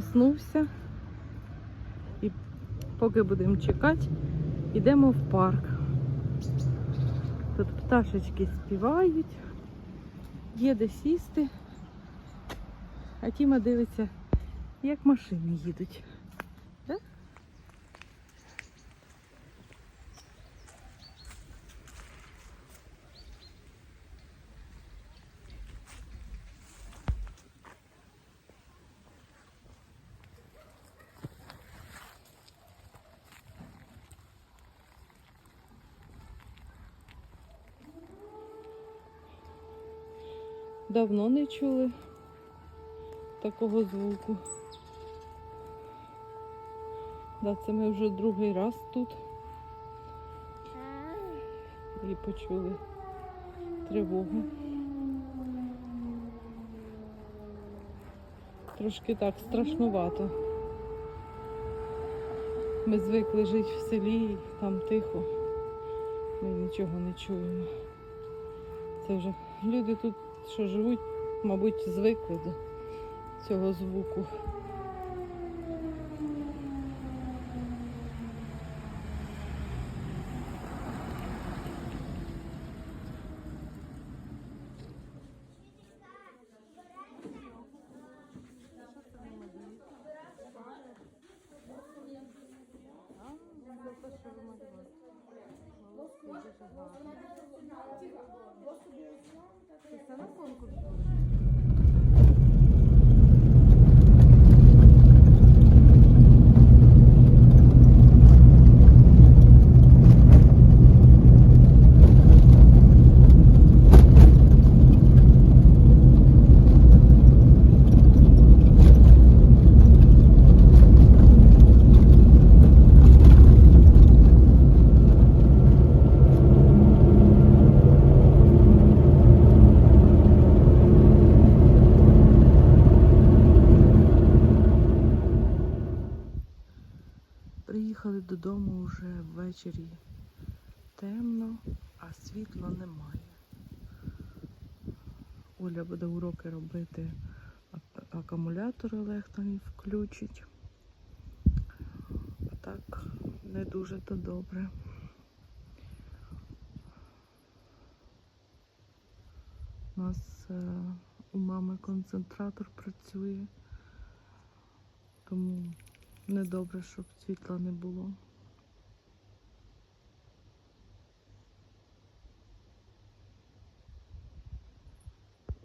Проснувся. І поки будемо чекати, йдемо в парк. Тут пташечки співають, є де сісти. А Тіма дивиться, як машини їдуть. Да? Давно не чули такого звуку. Да, це ми вже другий раз тут і почули тривогу. Трошки так страшнувато. Ми звикли жити в селі, там тихо. Ми нічого не чуємо. Це вже люди тут, що живуть, мабуть, звикли до цього звуку. Você está na fome, додому вже ввечері темно, а світла немає. Оля буде уроки робити, акумулятор Олег там включить. Так не дуже то добре. У нас е, у мами концентратор працює, тому недобре, щоб світла не було.